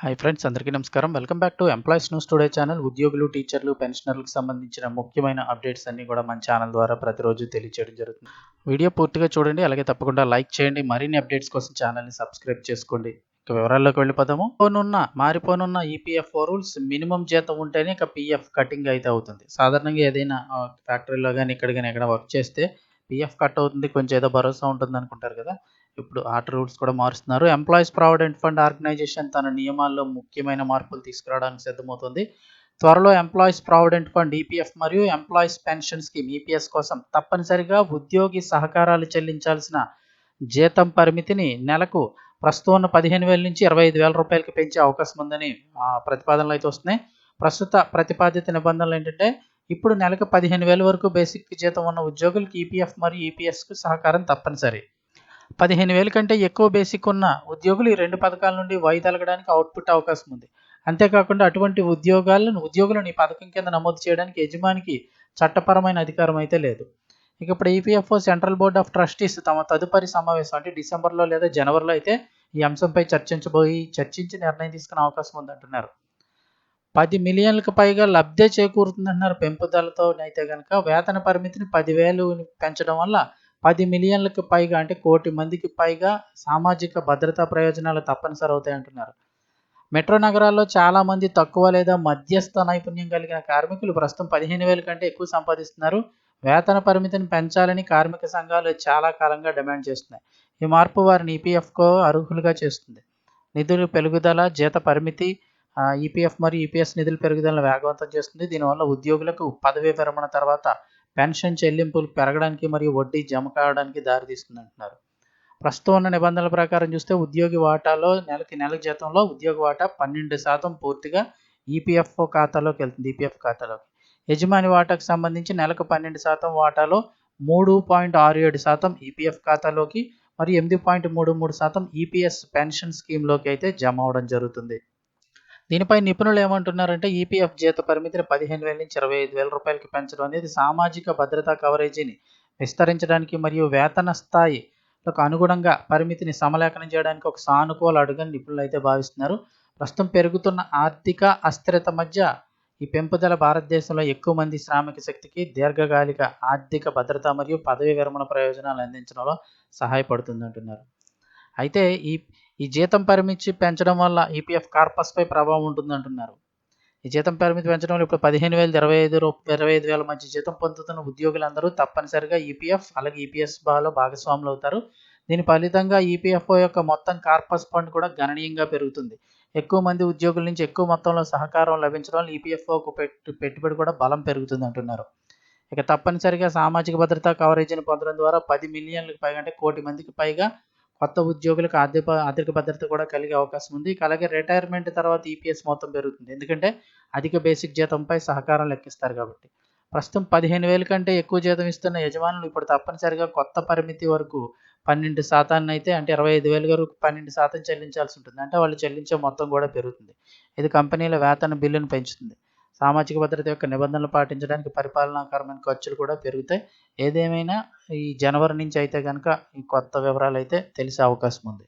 Hi friends అందరికీ నమస్కారం. Welcome back to employees news today channel. ఉద్యోగులు టీచర్లు పెన్షనర్లకు సంబంధించిన ముఖ్యమైన అప్డేట్స్ అన్ని కూడా మన ఛానల్ ద్వారా ప్రతిరోజు తెలియజేయడం జరుగుతుంది. వీడియో పూర్తిగా చూడండి అలాగే తప్పకుండా లైక్ చేయండి. మరిన్ని అప్డేట్స్ కోసం ఛానల్ని సబ్స్క్రైబ్ చేసుకోండి. ఇక వివరాల్లోకి వెళ్ళిపోదాము. పోనున్న మారిపోనున్న ఈపీఎఫ్ఓ రూల్స్ మినిమం జీతం ఉంటేనే ఇక పీఎఫ్ కటింగ్ అయితే అవుతుంది. సాధారణంగా ఏదైనా ఫ్యాక్టరీలో కానీ ఇక్కడ కానీ ఎక్కడ వర్క్ చేస్తే పీఎఫ్ కట్ అవుతుంది. కొంచెం ఏదో భరోసా ఉంటుంది అనుకుంటారు కదా. ఇప్పుడు ఆర్ట్ రూల్స్ కూడా మారుస్తున్నారు. ఎంప్లాయీస్ ప్రావిడెంట్ ఫండ్ ఆర్గనైజేషన్ తన నియమాల్లో ముఖ్యమైన మార్పులు తీసుకురావడానికి సిద్ధమవుతుంది. త్వరలో ఎంప్లాయీస్ ప్రావిడెంట్ ఫండ్ ఈపీఎఫ్ మరియు ఎంప్లాయీస్ పెన్షన్ స్కీమ్ ఈపీఎస్ కోసం తప్పనిసరిగా ఉద్యోగి సహకారాలు చెల్లించాల్సిన జీతం పరిమితిని నెలకు ప్రస్తుతం ఉన్న పదిహేను వేల నుంచి ఇరవై ఐదు వేల రూపాయలకి పెంచే అవకాశం ఉందని ప్రతిపాదనలు అయితే వస్తున్నాయి. ప్రస్తుత ప్రతిపాదిత నిబంధనలు ఏంటంటే ఇప్పుడు నెలకు పదిహేను వేల వరకు బేసిక్ జీతం ఉన్న ఉద్యోగులకు ఈపీఎఫ్ మరియు ఈపీఎస్కు సహకారం తప్పనిసరి. పదిహేను వేల కంటే ఎక్కువ బేసిక్ ఉన్న ఉద్యోగులు ఈ రెండు పథకాల నుండి వాయిదలగడానికి అవుట్పుట్ అవకాశం ఉంది. అంతేకాకుండా అటువంటి ఉద్యోగాలను ఉద్యోగులను ఈ పథకం కింద నమోదు చేయడానికి యజమానికి చట్టపరమైన అధికారం అయితే లేదు. ఇక ఇప్పుడు EPFO central board of trustees తమ తదుపరి సమావేశం అంటే డిసెంబర్లో లేదా జనవరిలో అయితే ఈ అంశంపై చర్చించబోయి చర్చించి నిర్ణయం తీసుకునే అవకాశం ఉందంటున్నారు. పది మిలియన్లకు పైగా లబ్ధి చేకూరుతుందంటున్నారు పెంపుదలతో. అయితే కనుక వేతన పరిమితిని పదివేలు పెంచడం వల్ల పది మిలియన్లకు పైగా అంటే కోటి మందికి పైగా సామాజిక భద్రతా ప్రయోజనాలు తప్పనిసరి అవుతాయి అంటున్నారు. మెట్రో నగరాల్లో చాలామంది తక్కువ లేదా మధ్యస్థ నైపుణ్యం కలిగిన కార్మికులు ప్రస్తుతం పదిహేను వేల కంటే ఎక్కువ సంపాదిస్తున్నారు. వేతన పరిమితిని పెంచాలని కార్మిక సంఘాలు చాలా కాలంగా డిమాండ్ చేస్తున్నాయి. ఈ మార్పు వారిని ఈపీఎఫ్కో అర్హులుగా చేస్తుంది. నిధులు పెరుగుదల జీత పరిమితి ఈపీఎఫ్ మరియు ఈపీఎస్ నిధుల పెరుగుదలను వేగవంతం చేస్తుంది. దీనివల్ల ఉద్యోగులకు పదవీ విరమణ తర్వాత పెన్షన్ చెల్లింపులు పెరగడానికి మరియు వడ్డీ జమ కావడానికి దారితీస్తుంది అంటున్నారు. ప్రస్తుతం ఉన్న నిబంధనల ప్రకారం చూస్తే ఉద్యోగి వాటాలో నెలకి నెల జీతంలో ఉద్యోగ వాటా పన్నెండు శాతం పూర్తిగా ఈపీఎఫ్ఓ ఖాతాలోకి వెళ్తుంది ఈపీఎఫ్ ఖాతాలోకి. యజమాని వాటాకు సంబంధించి నెలకు పన్నెండు శాతం వాటాలో మూడు పాయింట్ ఆరు ఏడు శాతం ఈపీఎఫ్ ఖాతాలోకి మరియు ఎనిమిది పాయింట్ మూడు మూడు శాతం ఈపీఎస్ పెన్షన్ స్కీమ్లోకి అయితే జమ అవడం జరుగుతుంది. దీనిపై నిపుణులు ఏమంటున్నారంటే ఈపీఎఫ్ జీత పరిమితిని పదిహేను వేల నుంచి ఇరవై ఐదు వేల రూపాయలకి పెంచడం అనేది సామాజిక భద్రతా కవరేజీని విస్తరించడానికి మరియు వేతన స్థాయిలకు అనుగుణంగా పరిమితిని సమలేఖనం చేయడానికి ఒక సానుకూల అడుగని నిపుణులు అయితే భావిస్తున్నారు. ప్రస్తుతం పెరుగుతున్న ఆర్థిక అస్థిరత మధ్య ఈ పెంపుదల భారతదేశంలో ఎక్కువ మంది శ్రామిక శక్తికి దీర్ఘకాలిక ఆర్థిక భద్రత మరియు పదవి విరమణ ప్రయోజనాలు అందించడంలో సహాయపడుతుంది అంటున్నారు. అయితే ఈ ఈ జీతం పరిమితి పెంచడం వల్ల ఈపీఎఫ్ కార్పస్పై ప్రభావం ఉంటుంది అంటున్నారు ఈ జీతం పరిమితి పెంచడం వల్ల ఇప్పుడు పదిహేను వేల ఇరవై ఐదు ఇరవై ఐదు వేల మధ్య జీతం పొందుతున్న ఉద్యోగులందరూ తప్పనిసరిగా ఈపీఎఫ్ అలాగే ఈపీఎస్ బాలో భాగస్వాములు అవుతారు. దీని ఫలితంగా ఈపీఎఫ్ఓ యొక్క మొత్తం కార్పస్ ఫండ్ కూడా గణనీయంగా పెరుగుతుంది. ఎక్కువ మంది ఉద్యోగుల నుంచి ఎక్కువ మొత్తంలో సహకారం లభించడం వల్ల ఈపీఎఫ్ఓకు పెట్టు పెట్టుబడి కూడా బలం పెరుగుతుంది అంటున్నారు ఇక తప్పనిసరిగా సామాజిక భద్రతా కవరేజీని పొందడం ద్వారా పది మిలియన్లకు పైగా అంటే కోటి మందికి పైగా కొత్త ఉద్యోగులకు ఆర్థిక ఆర్థిక భద్రత కూడా కలిగే అవకాశం ఉంది. అలాగే రిటైర్మెంట్ తర్వాత ఈపీఎస్ మొత్తం పెరుగుతుంది. ఎందుకంటే అధిక బేసిక్ జీతంపై సహకారం లెక్కిస్తారు కాబట్టి. ప్రస్తుతం పదిహేను వేల కంటే ఎక్కువ జీతం ఇస్తున్న యజమానులు ఇప్పుడు తప్పనిసరిగా కొత్త పరిమితి వరకు పన్నెండు శాతాన్ని అయితే అంటే ఇరవై ఐదు వేల వరకు పన్నెండు శాతం చెల్లించాల్సి ఉంటుంది. అంటే వాళ్ళు చెల్లించే మొత్తం కూడా పెరుగుతుంది. ఇది కంపెనీల వేతన బిల్లును పెంచుతుంది. సామాజిక భద్రత యొక్క నిబంధనలు పాటించడానికి పరిపాలనాకరమైన ఖర్చులు కూడా పెరుగుతాయి. ఏదేమైనా ఈ జనవరి నుంచి అయితే కనుక ఈ కొత్త వివరాలు అయితే తెలిసే అవకాశం ఉంది.